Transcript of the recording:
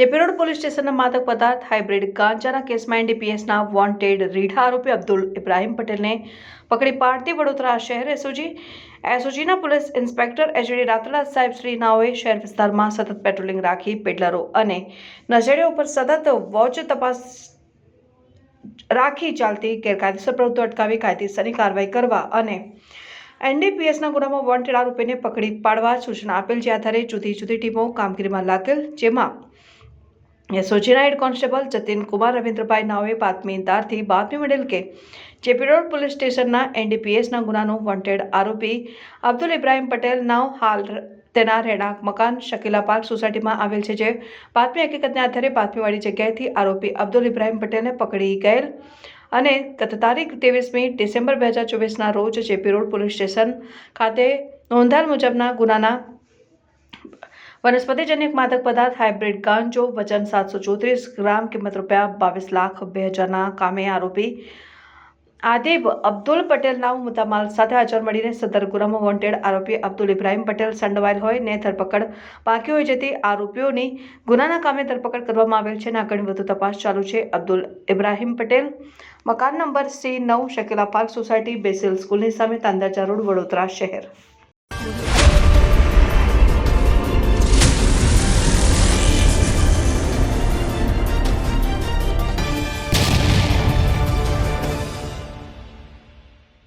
JP road police સ્ટેશનના માદક પદાર્થ, હાઇબ્રિડ ગાંજાના કેસમાં એનડીપીએસના વોન્ટેડ રીઢા આરોપી અબ્દુલ ઇબ્રાહિમ પટેલને પકડી પાડતી વડોદરા શહેર એસઓજી, એસઓજીના પોલીસ ઇન્સ્પેક્ટર એચડી રાતડા સાહેબ શ્રી નાઓએ શહેર વિસ્તારમાં સતત પેટ્રોલિંગ રાખી પેડલરો અને નશેડીઓ ઉપર સતત વોચ તપાસ રાખી ચાલતી ગેરકાયદેસર પ્રવૃત્તિઓ અટકાવી કાયદેસરની કાર્યવાહી કરવા અને એનડીપીએસના ગુનામાં વોન્ટેડ આરોપીને પકડી પાડવા સૂચના આપેલ, જે આધારે જુદી જુદી ટીમો કામગીરીમાં લાગેલ, જેમાં એસઓજીના હેડ કોન્સ્ટેબલ જતીન કુમાર રવિન્દ્રભાઈ નાઓએ બાતમીદારથી બાતમી મળેલ કે જેપી રોડ પોલીસ સ્ટેશનના એનડીપીએસના ગુનાનો વોન્ટેડ આરોપી અબ્દુલ ઇબ્રાહિમ પટેલ નાવ હાલ તેના રહેણાંક મકાન શકીલા પાર્ક સોસાયટીમાં આવેલ છે, જે બાતમી હકીકતને આધારે બાતમીવાળી જગ્યાએથી આરોપી અબ્દુલ ઇબ્રાહીમ પટેલને પકડી ગયેલ અને ગત તારીખ ત્રેવીસમી ડિસેમ્બર બે હજાર ચોવીસના રોજ ચેપી રોડ પોલીસ સ્ટેશન ખાતે નોંધાયેલ મુજબના ગુનાના વનસ્પતિજન્ય માદક પદાર્થ હાઇબ્રિડ ગાંજો વજન સાતસો ચોત્રીસ ગ્રામ કિંમત રૂપિયા બાવીસ લાખ બે હજારના કામે આરોપી આદિબ અબ્દુલ પટેલ નામ મુદ્દામાલ સાથે હાજર મળીને સદર ગુરામો વોન્ટેડ આરોપી અબ્દુલ ઇબ્રાહિમ પટેલ સંડવાયેલ હોય ને ધરપકડ બાકી હોય જેથી આરોપીઓની ગુનાના કામે ધરપકડ કરવામાં આવેલ છે અને આગળ વધુ તપાસ ચાલુ છે. અબ્દુલ ઇબ્રાહિમ પટેલ મકાન નંબર સી નવ શકેલા પાર્ક સોસાયટી બેસિલ સ્કૂલની સામે તાંદાચા રોડ વડોદરા શહેર.